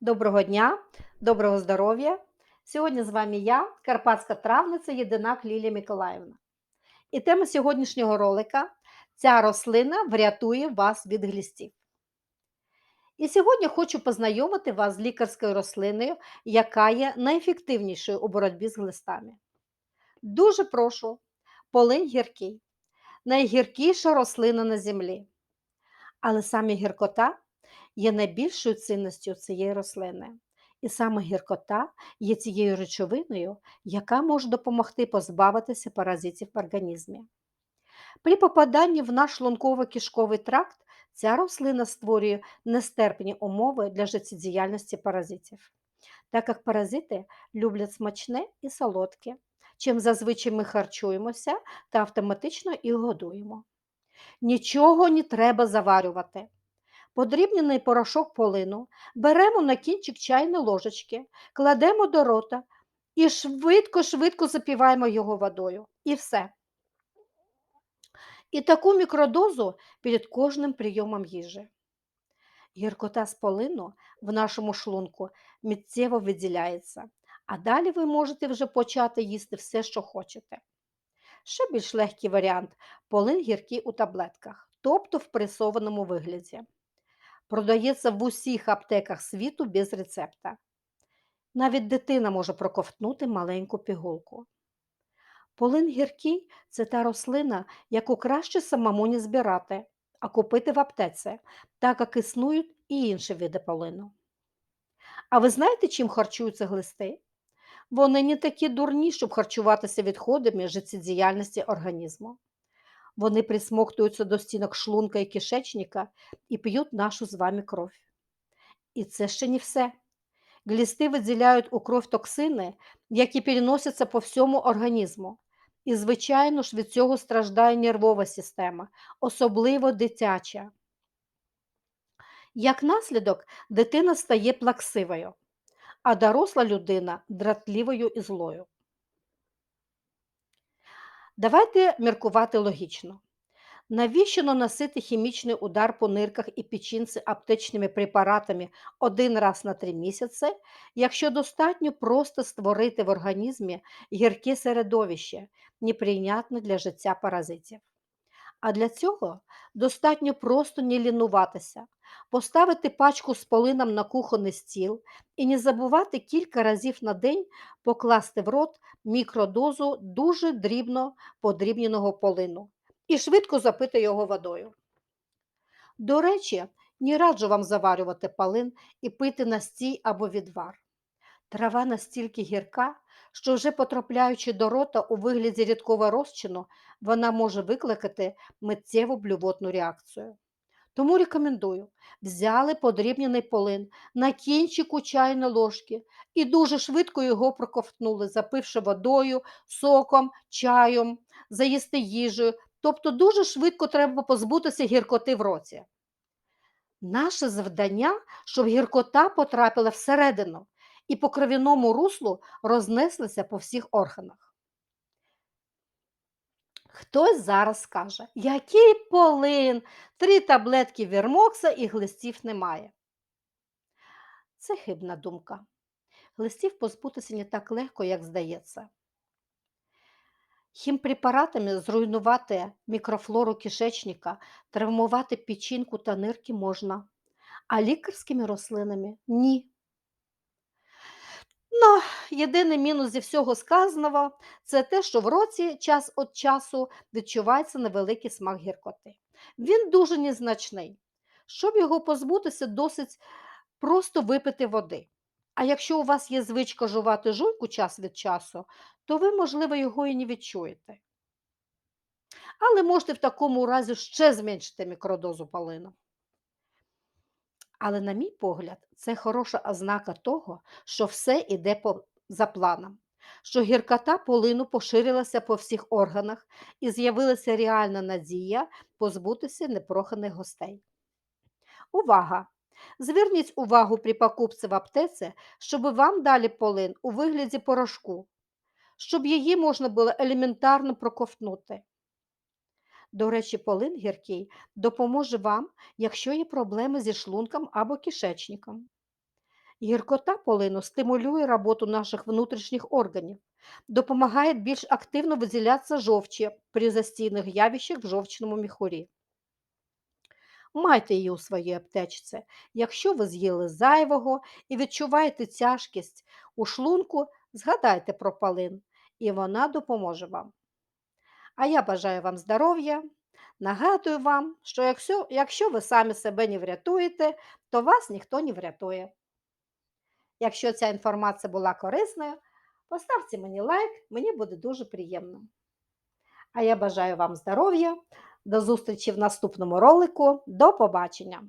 Доброго дня, доброго здоров'я! Сьогодні з вами я, карпатська травниця Єдинак Лілія Миколаївна. І тема сьогоднішнього ролика ця рослина врятує вас від глістів. І сьогодні хочу познайомити вас з лікарською рослиною, яка є найефективнішою у боротьбі з глистами. Дуже прошу, полинь гіркий, найгіркіша рослина на землі. Але саме гіркота є найбільшою цінністю цієї рослини. І саме гіркота є цією речовиною, яка може допомогти позбавитися паразитів в організмі. При попаданні в наш шлунково-кишковий тракт ця рослина створює нестерпні умови для життєдіяльності паразитів, так як паразити люблять смачне і солодке, чим зазвичай ми харчуємося та автоматично і годуємо. Нічого не треба заварювати. Подрібнений порошок полину беремо на кінчик чайної ложечки, кладемо до рота і швидко-швидко запіваємо його водою. І все. І таку мікродозу перед кожним прийомом їжі. Гіркота з полину в нашому шлунку миттєво виділяється, а далі ви можете вже почати їсти все, що хочете. Ще більш легкий варіант полин гіркий у таблетках, тобто в пресованому вигляді. Продається в усіх аптеках світу без рецепта. Навіть дитина може проковтнути маленьку пігулку. Полин гіркий це та рослина, яку краще самому не збирати, а купити в аптеці, так як існують і інші види полину. А ви знаєте, чим харчуються глисти? Вони не такі дурні, щоб харчуватися відходами життєдіяльності організму. Вони присмоктуються до стінок шлунка і кишечника і п'ють нашу з вами кров. І це ще не все. Глісти виділяють у кров токсини, які переносяться по всьому організму. І, звичайно ж, від цього страждає нервова система, особливо дитяча. Як наслідок, дитина стає плаксивою, а доросла людина дратливою і злою. Давайте міркувати логічно. Навіщо наносити хімічний удар по нирках і печінці аптечними препаратами один раз на три місяці, якщо достатньо просто створити в організмі гірке середовище, неприйнятне для життя паразитів? А для цього достатньо просто не лінуватися, поставити пачку з полином на кухонний стіл і не забувати кілька разів на день покласти в рот мікродозу дуже дрібно подрібненого полину і швидко запити його водою. До речі, не раджу вам заварювати полин і пити настій або відвар. Трава настільки гірка, що вже потрапляючи до рота у вигляді рідкого розчину, вона може викликати миттєву блювотну реакцію. Тому рекомендую взяли подрібнений полин на кінчику чайної ложки і дуже швидко його проковтнули, запивши водою, соком, чаєм, заїсти їжею. Тобто дуже швидко треба позбутися гіркоти в роті. Наше завдання, щоб гіркота потрапила всередину і по кров'яному руслу рознеслася по всіх органах. Хтось зараз скаже, який полин, три таблетки вірмокса і глистів немає. Це хибна думка. Глистів позбутися не так легко, як здається. Хімпрепаратами зруйнувати мікрофлору кишечника, травмувати печінку та нирки можна, а лікарськими рослинами ні. Ну, єдиний мінус зі всього сказаного це те, що в році час від часу відчувається невеликий смак гіркоти. Він дуже незначний. Щоб його позбутися, досить просто випити води. А якщо у вас є звичка жувати жуйку час від часу, то ви, можливо, його і не відчуєте. Але можете в такому разі ще зменшити мікродозу полину. Але, на мій погляд, це хороша ознака того, що все йде по, за планом, що гіркота полину поширилася по всіх органах і з'явилася реальна надія позбутися непроханих гостей. Увага! Зверніть увагу при покупці в аптеці, щоб вам дали полин у вигляді порошку, щоб її можна було елементарно проковтнути. До речі, полин гіркий допоможе вам, якщо є проблеми зі шлунком або кишечником. Гіркота полину стимулює роботу наших внутрішніх органів, допомагає більш активно виділятися жовчі при застійних явищах в жовчному міхурі. Майте її у своїй аптечці. Якщо ви з'їли зайвого і відчуваєте тяжкість у шлунку, згадайте про полин, і вона допоможе вам. А я бажаю вам здоров'я. Нагадую вам, що якщо, ви самі себе не врятуєте, то вас ніхто не врятує. Якщо ця інформація була корисною, поставте мені лайк, мені буде дуже приємно. А я бажаю вам здоров'я, до зустрічі в наступному ролику. До побачення!